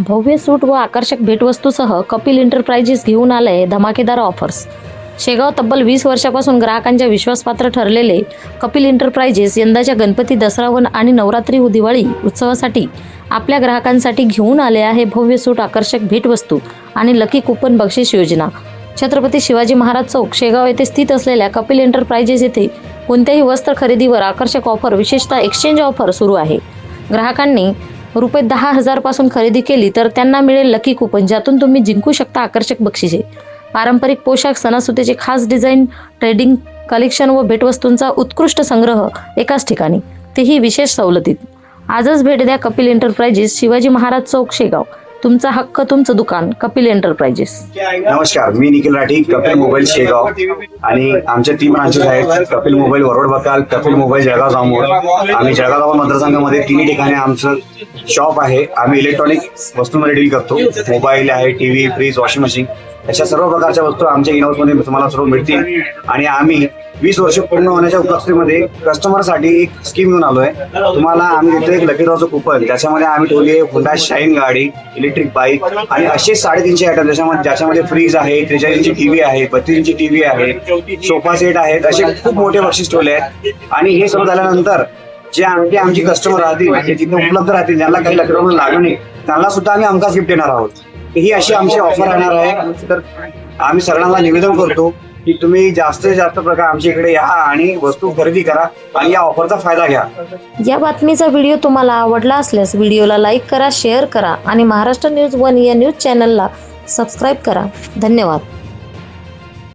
भव्य सूट व आकर्षक भेटवस्तूसह कपिल एंटरप्राइजेस घेऊन आलंय धमाकेदार ऑफर्स शेगाव तब्बल वीस वर्षापासून ग्राहकांच्या विश्वासपात्र ठरलेले कपिल एंटरप्राइजेस यंदाच्या गणपती दसरा वन आणि नवरात्री दिवाळी उत्सवासाठी आपल्या ग्राहकांसाठी घेऊन आले आहे भव्य सूट आकर्षक भेटवस्तू आणि लकी कुपन बक्षीस योजना. छत्रपती शिवाजी महाराज चौक शेगाव येथे स्थित असलेल्या कपिल एंटरप्राइजेस येथे कोणत्याही वस्त्र खरेदीवर आकर्षक ऑफर विशेषतः एक्सचेंज ऑफर सुरू आहे. ग्राहकांनी रुपये दहा हजारपासून खरेदी केली तर त्यांना मिळेल लकी कुपन ज्यातून तुम्ही जिंकू शकता आकर्षक बक्षिसे. पारंपरिक पोशाख सणासुदीचे खास डिझाईन ट्रेडिंग कलेक्शन व भेटवस्तूंचा उत्कृष्ट संग्रह एकाच ठिकाणी. तेही विशेष सवलतीत. आजच भेट द्या कपिल एंटरप्राइजेस शिवाजी महाराज चौक शेगाव. तुमचा हक्क तुमचं दुकान कपिल एंटरप्राइजेस नमस्कार मी निखिल राठी कपिल मोबाईल शेगाव. आणि आमच्या तीन ब्रांचेस आहेत कपिल मोबाईल वरोड बकाल कपिल मोबाईल जळगाव जामोड आम्ही जळगाव मतदारसंघामध्ये तिन्ही ठिकाणी आमचं शॉप आहे. आम्ही इलेक्ट्रॉनिक वस्तूंमध्ये डील करतो. मोबाईल आहे टीव्ही फ्रीज वॉशिंग मशीन अशा सर्व प्रकारच्या वस्तू आमच्या इनमध्ये तुम्हाला सर्व मिळतील. आणि आम्ही वीस वर्ष पूर्ण होण्याच्या उपस्थितीमध्ये कस्टमरसाठी एक स्कीम घेऊन आलोय. तुम्हाला आम्ही देतो एक लकी कुपन त्याच्यामध्ये आम्ही ठेवली आहे हुंडा शाईन गाडी इलेक्ट्रिक बाईक आणि असे साडेतीनशे आयटम ज्याच्यामध्ये ज्याच्यामध्ये फ्रीज आहे त्रेचाळीस इंची टीव्ही आहे बत्तीस इंची टीव्ही आहे सोफा सेट आहेत असे खूप मोठे बक्षीस ठेवले आहेत. आणि हे सर्व झाल्यानंतर जे आमचे आमची कस्टमर राहतील जे तिथे उपलब्ध राहतील ज्यांना काही लग्न ड्रॉ नाही त्यांना सुद्धा आम्ही आमकाच गिफ्ट देणार आहोत. ही अशी आमची ऑफर राहणार आहे. तर आम्ही सगळ्यांना निवेदन करतो की तुम्ही जास्तीत जास्त प्रकार आमच्या इकडे या आणि वस्तू खरेदी करा आणि या ऑफरचा फायदा घ्या. या बातमीचा व्हिडिओ तुम्हाला आवडला असल्यास व्हिडिओला लाईक करा शेअर करा आणि महाराष्ट्र न्यूज वन या न्यूज चॅनलला सबस्क्राईब करा. धन्यवाद.